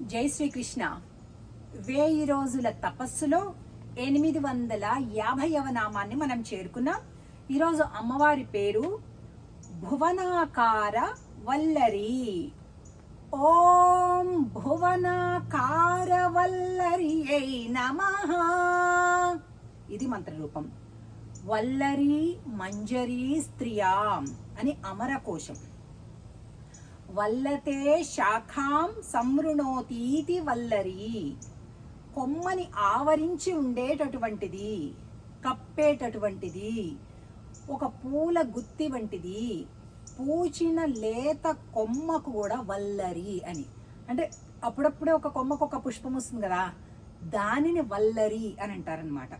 జై శ్రీకృష్ణ. వేయి రోజుల తపస్సులో ఎనిమిది వందల యాభైవ నామాన్ని మనం చేరుకున్నాం. ఈరోజు అమ్మవారి పేరు భువనాకార వల్లరి. ఓం భువనాకార వల్లరి నమ. ఇది మంత్రరూపం. వల్లరి మంజరి స్త్రియాం అని అమరకోశం. వల్లతే శాఖాం సంవృణోతీతి వల్లరి. కొమ్మని ఆవరించి ఉండేటటువంటిది కప్పేటటువంటిది ఒక పూల గుత్తి వంటిది. పూచిన లేత కొమ్మకు కూడా వల్లరి అని. అంటే అప్పుడప్పుడే ఒక కొమ్మకు ఒక పుష్పం వస్తుంది కదా దానిని వల్లరి అని అంటారనమాట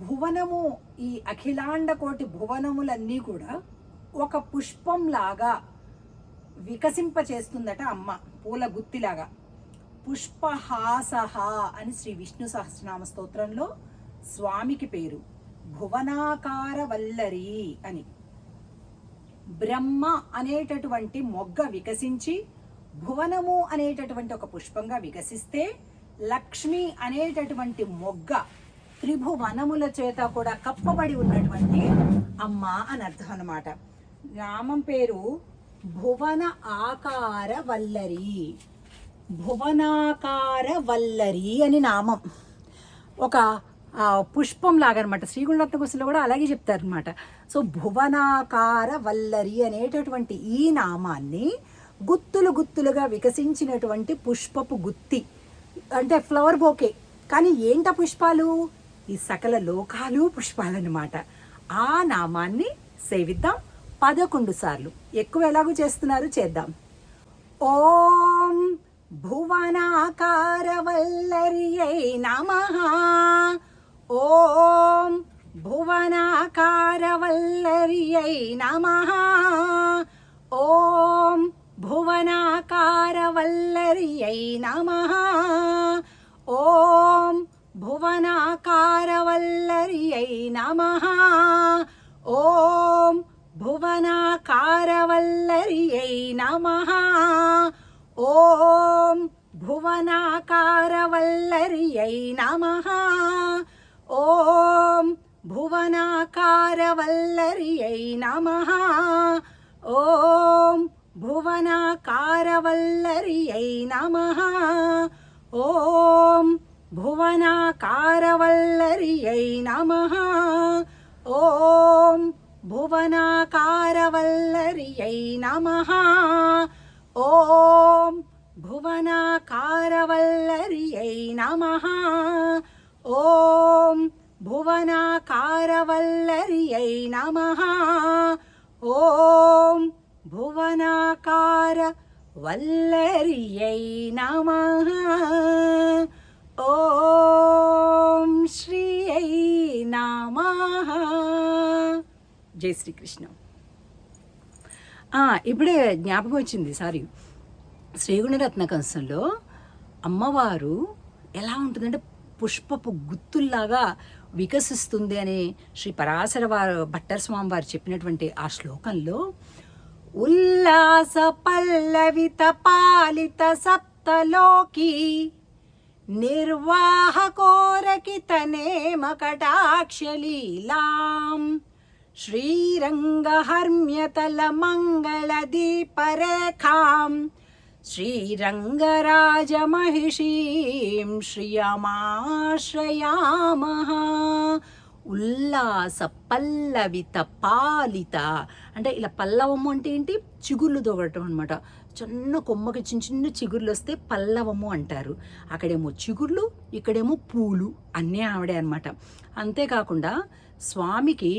భువనము ఈ అఖిలాండ కోటి భువనములన్నీ కూడా ఒక పుష్పంలాగా వికసింప చేస్తుందట అమ్మ పూల గుత్తిలాగా. పుష్పహాసహ అని శ్రీ విష్ణు సహస్రనామ స్తోత్రంలో స్వామికి పేరు. భువనాకార వల్లరి అని. బ్రహ్మ అనేటటువంటి మొగ్గ వికసించి భువనము అనేటటువంటి ఒక పుష్పంగా వికసిస్తే లక్ష్మి అనేటటువంటి మొగ్గ త్రిభువనముల చేత కూడా కప్పబడి ఉన్నటువంటి అమ్మ అని అర్థం అన్నమాట నామం పేరు భువన ఆకార వల్లరి. భువనాకార వల్లరి అని నామం. ఒక పుష్పం లాగనమాట. అనమాట శ్రీగుండరత్న కూడా అలాగే చెప్తారనమాట. సో భువనాకార వల్లరి అనేటటువంటి ఈ నామాన్ని గుత్తులు గుత్తులుగా వికసించినటువంటి పుష్పపు గుత్తి. అంటే ఫ్లవర్ బోకే. కానీ ఏంట పుష్పాలు? ఈ సకల లోకాలు పుష్పాలన్నమాట. ఆ నామాన్ని సేవిద్దాం. పదకొండు సార్లు. ఎక్కువ ఎలాగో చేస్తున్నారు? చేద్దాం. ఓం భువనాకారవల్లర్యై నమ. ఓం భువనాకారవల్లర్యై నమ. ఓం భువనాకారవల్లర్యై నమ. ఓం భువనాకారవల్లర్యై నమ. భువనాకారవల్లర్యై నమ ఓం భువనాకారవల్లర్యై నమ ఓం భువనాకారవల్లర్యై నమ ఓం భువనాకారవల్లర్యై నమ ఓం భువనాకారవల్లర్యై నమ ఓం భువనాకారవల్లరియై నమ. ఓం భువనాకారవల్లరియై నమ. ఓం భువనాకారవల్లరియై నమ. ఓం భువనాకార వల్లరియై నమ. ఓం శ్రీయై నమ. జై శ్రీకృష్ణ. ఇప్పుడే జ్ఞాపకం వచ్చింది సారీ. శ్రీగుణరత్న కంసంలో అమ్మవారు ఎలా ఉంటుందంటే పుష్పపు గుత్తుల్లాగా వికసిస్తుంది అని శ్రీ పరాశర వారు భట్టర్ స్వామి వారు చెప్పినటువంటి ఆ శ్లోకంలో ఉల్లాస పల్లవిత పాలిత సప్తలోకి నిర్వాహకోరకిత నేమ కటాక్షలీలాం శ్రీరంగహర్మ్యతల మంగళదీపరేఖాం శ్రీరంగరాజమహిషీం శ్రియమాశ్రయామః ఉల్లాస పల్లవిత పాలిత అంటే ఇలా పల్లవము అంటే ఏంటి? చిగుర్లు దొగటం అనమాట చిన్న కొమ్మకి చిన్న చిన్న చిగుర్లు వస్తే పల్లవము అంటారు. అక్కడేమో చిగుర్లు ఇక్కడేమో పూలు అన్నీ ఆవిడే అనమాట అంతేకాకుండా స్వామికి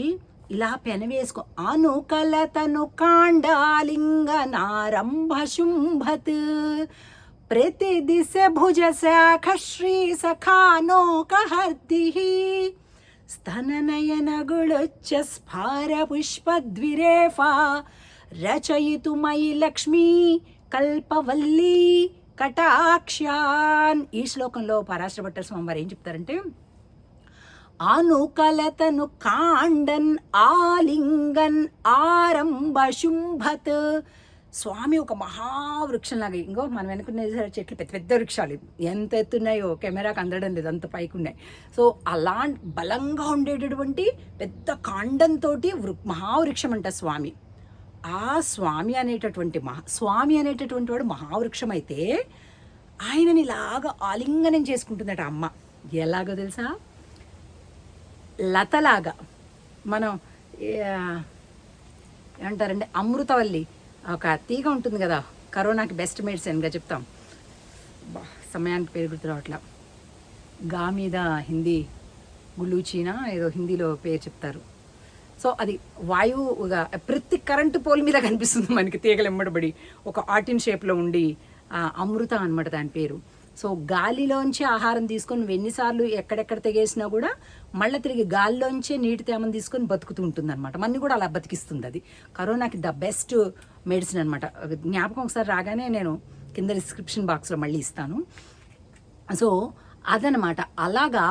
ఇలా పెనవేసుకో అనుకలతను కాండాలింగ నారంభ శుంభత్. ప్రతి దిశ భుజ శాఖ శ్రీ సఖానోకహర్ది స్తననయన గుళుచ్చ స్ఫార పుష్పద్విరేఫా రచయితుమయి లక్ష్మీ కల్పవల్లి కటాక్ష్యాన్ ఈ శ్లోకంలో పరాశర భట్టర్ స్వామి వారు ఏం చెప్తారంటే అనుకలతను కాండన్ ఆలింగన్ ఆరంభ శుంభత్. స్వామి ఒక మహావృక్షంలాగా ఇంకో మనం వెనుకునే చెట్లు పెద్ద పెద్ద వృక్షాలు. ఎంత ఎత్తున్నాయో కెమెరాకి అందడం లేదు అంత పైకి ఉన్నాయి. సో అలా బలంగా ఉండేటటువంటి పెద్ద కాండంతో మహావృక్షం అంట స్వామి. ఆ స్వామి అనేటటువంటి మహా స్వామి అనేటటువంటి వాడు మహావృక్షం అయితే ఆయనని ఇలాగా ఆలింగనం చేసుకుంటుందట అమ్మ. ఎలాగో తెలుసా? లతలాగా మనం ఏమంటారంటే అమృతవల్లి. ఒక తీగ ఉంటుంది కదా కరోనాకి బెస్ట్ మెడిసిన్గా చెప్తాం. బా సమయానికి పేరు గుర్తు రావట్లా. గా మీద హిందీ గులూచీనా ఏదో హిందీలో పేరు చెప్తారు. సో అది వాయువుగా ప్రతి కరెంటు పోల్ మీద కనిపిస్తుంది మనకి తీగలు ఎమ్మడబడి ఒక ఆర్టిన్ షేప్లో ఉండి అమృత అనమాట దాని పేరు. సో గాలిలోంచి ఆహారం తీసుకొని నువ్వు ఎన్నిసార్లు ఎక్కడెక్కడ తెగేసినా కూడా మళ్ళీ తిరిగి గాలిలోంచే నీటి తేమను తీసుకొని బతుకుతూ ఉంటుంది అనమాట మన్ని కూడా అలా బతికిస్తుంది అది. కరోనాకి ద బెస్ట్ మెడిసిన్ అనమాట జ్ఞాపకం ఒకసారి రాగానే నేను కింద డిస్క్రిప్షన్ బాక్స్లో మళ్ళీ ఇస్తాను. సో అదనమాట అలాగా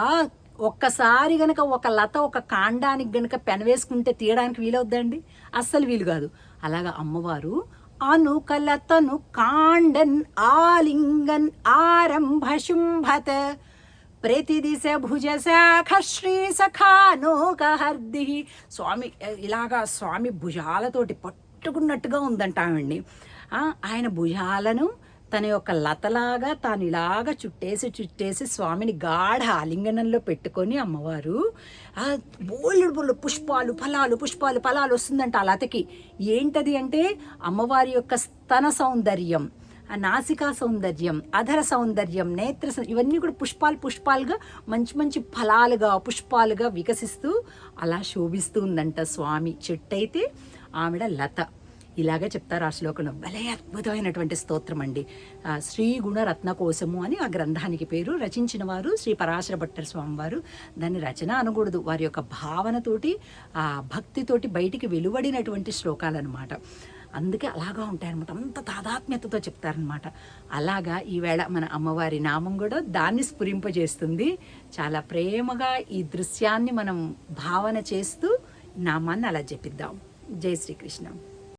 ఒక్కసారి గనక ఒక లత ఒక కాండానికి గనక పెనవేసుకుంటే తీయడానికి వీలవుద్దండి అస్సలు వీలు కాదు. అలాగా అమ్మవారు అనుకలతను కాండన్ ఆలింగన్ ఆరంభ శుంభత ప్రతిదిశ భుజ శాఖ శ్రీ సఖానోకహర్ది స్వామి ఇలాగా స్వామి భుజాలతోటి పట్టుకున్నట్టుగా ఉందంట ఆవిడ్ని. ఆయన భుజాలను తన యొక్క లతలాగా తాను ఇలాగ చుట్టేసి చుట్టేసి స్వామిని గాఢ ఆలింగనంలో పెట్టుకొని అమ్మవారు ఆ బోళ్ళు పుష్పాలు ఫలాలు పుష్పాలు ఫలాలు వస్తుందంట ఆ లతకి. ఏంటది అంటే అమ్మవారి యొక్క స్తన సౌందర్యం నాసికా సౌందర్యం అధర సౌందర్యం నేత్ర సౌ- ఇవన్నీ కూడా పుష్పాలు పుష్పాలుగా మంచి మంచి ఫలాలుగా పుష్పాలుగా వికసిస్తూ అలా శోభిస్తూ ఉందంట స్వామి. చెట్టు అయితే ఆవిడ లత. ఇలాగే చెప్తారు ఆ శ్లోకంలో. భలే అద్భుతమైనటువంటి స్తోత్రం అండి. శ్రీ గుణరత్న కోసము అని ఆ గ్రంథానికి పేరు. రచించిన వారు శ్రీ పరాశర భట్టర్ స్వామి వారు. దాన్ని రచన అనకూడదు. వారి యొక్క భావనతోటి ఆ భక్తితోటి బయటికి వెలువడినటువంటి శ్లోకాలన్నమాట. అందుకే అలాగా ఉంటాయన్నమాట. అంత తాదాత్మ్యతతో చెప్తారనమాట అలాగా ఈవేళ మన అమ్మవారి నామం కూడా దాన్ని స్ఫురింపజేస్తుంది. చాలా ప్రేమగా ఈ దృశ్యాన్ని మనం భావన చేస్తూ నామాన్ని అలా జపిద్దాం. జై శ్రీకృష్ణ.